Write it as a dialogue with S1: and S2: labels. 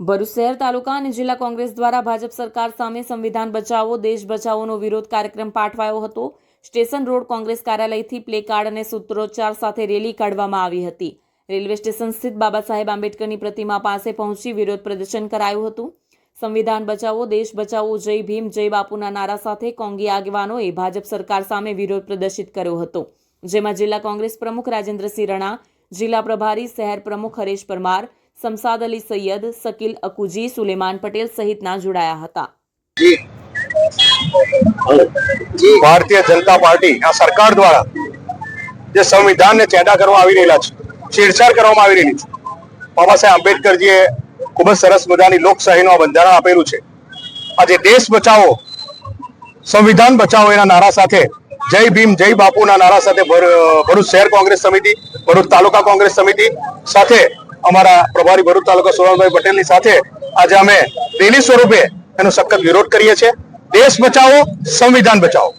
S1: ભરૂચ શહેર તાલુકા અને જિલ્લા કોંગ્રેસ દ્વારા ભાજપ સરકાર સામે સંવિધાન બચાવો, દેશ બચાવોનો વિરોધ કાર્યક્રમ પાઠવાયો હતો. સ્ટેશન રોડ કોંગ્રેસ કાર્યાલયથી પ્લે કાર્ડ અને સૂત્રોચ્ચાર સાથે રેલી કાઢવામાં આવી હતી. રેલવે સ્ટેશન સ્થિત બાબા સાહેબ આંબેડકરની પ્રતિમા પાસે પહોંચી વિરોધ પ્રદર્શન કરાયું હતું. સંવિધાન બચાવો, દેશ બચાવો, જય ભીમ, જય બાપુના નારા સાથે કોંગી આગેવાનોએ ભાજપ સરકાર સામે વિરોધ પ્રદર્શિત કર્યો હતો. જેમાં જિલ્લા કોંગ્રેસ પ્રમુખ રાજેન્દ્રસિંહ રણા, જિલ્લા પ્રભારી, શહેર પ્રમુખ હરેશ પરમાર સમસાદ અલી સૈયદ શકીલ અકુજી, સુલેમાન પટેલ સહિતના જોડાયા હતા.
S2: ભારતીય જનતા પાર્ટી આ સરકાર દ્વારા જે સંવિધાનને ચેડા કરવા આવી રહેલા છે, છેડછાડ કરવામાં આવી રહેલી છે, બાબા સાહેબ આંબેડકરજીએ ખૂબ જ સરસ મજાની લોકશાહીનું બંધારણ આપેલું છે. આજે દેશ બચાવો, સંવિધાન બચાવો એના નારા સાથે, જય ભીમ, જય બાપુના નારા સાથે ભર- ભરૂચ શહેર કોંગ્રેસ સમિતિ, ભરૂચ તાલુકા કોંગ્રેસ સમિતિ સાથે અમારા પ્રભારી ભરૂચ તાલુકા સોળાભાઈ પટેલની સાથે આજે અમે રેલી સ્વરૂપે એનો સખત વિરોધ કરીએ છીએ. દેશ બચાવો, સંવિધાન બચાવો.